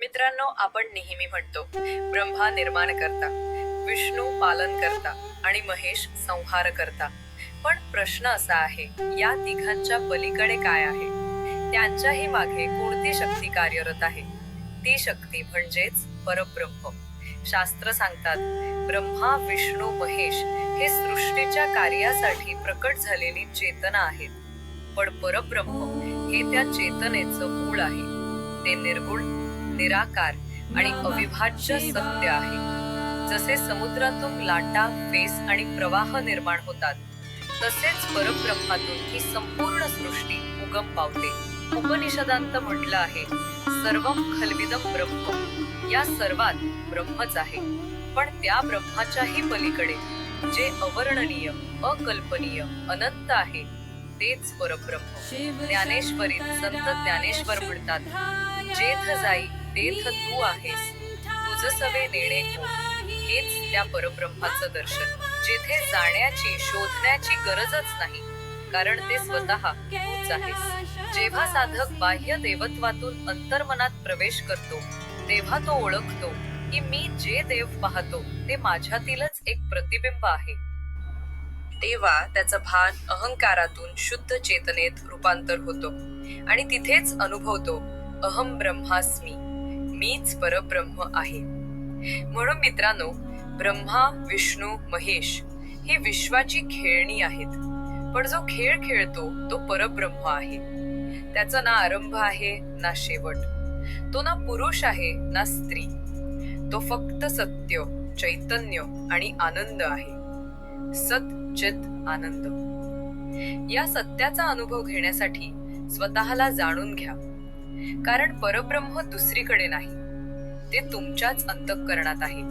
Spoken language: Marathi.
मित्रांनो आपण नेहमी म्हणतो ब्रह्मा निर्माण करता विष्णू पालन करता आणि महेश संहार करता. पण प्रश्न असा आहे या तिघांच्या पलीकडे काय आहे? त्यांच्याही मागे कोणती शक्ती कार्यरत आहे? ती शक्ती म्हणजेच परब्रह्म. शास्त्र सांगतात ब्रह्मा विष्णू महेश हे सृष्टीच्या कार्यासाठी प्रकट झालेली चेतना आहेत. पण परब्रह्म हे त्या चेतनेचं मूळ आहे. ते निर्गुण निराकार आणि अविभाज्य सत्य आहे. जसे समुद्रातून लाटा फेस आणि प्रवाह निर्माण होतात तसेच परब्रह्मातून ही संपूर्ण सृष्टी उगम पावते. उपनिषदांत म्हटलं आहे सर्वम खलविदम ब्रह्म. या सर्वात ब्रह्मच आहे. पण त्या ब्रह्माच्याही पलीकडे जे अवर्णनीय अकल्पनीय अनंत आहे तेच परब्रह्म. ज्ञानेश्वरीत संत ज्ञानेश्वर म्हणतात जेथ जाई तेथ तू आहेस. तुझ सवे नेणे हो. हेच त्या परब्रह्माचं दर्शन जेथे जाण्याची शोधण्याची गरजच नाही. कारण ते स्वतः तूच आहेस. जेव्हा साधक बाह्य देवत्वातून अंतर्मनात प्रवेश करतो तेव्हा तो ओळखतो की मी जे देव पाहतो ते माझ्यातीलच एक प्रतिबिंब आहे. तेव्हा त्याचं भान अहंकारातून शुद्ध चेतनेत रूपांतर होतो आणि तिथेच अनुभवतो अहम ब्रह्मास्मी. मीच परब्रह्म आहे. म्हणून मित्रांनो ब्रह्मा विष्णू महेश ही विश्वाची खेळणी आहेत. पण जो खेळ खेळतो तो परब्रह्म आहे. त्याचा ना आरंभ आहे ना शेवट. तो ना पुरुष आहे ना स्त्री. तो फक्त सत्य चैतन्य आणि आनंद आहे. सत चित आनंद. या सत्याचा अनुभव घेण्यासाठी स्वतःला जाणून घ्या. कारण परब्रह्म दुसरीकडे नाही. ते तुमच्याच अंतःकरणात आहे.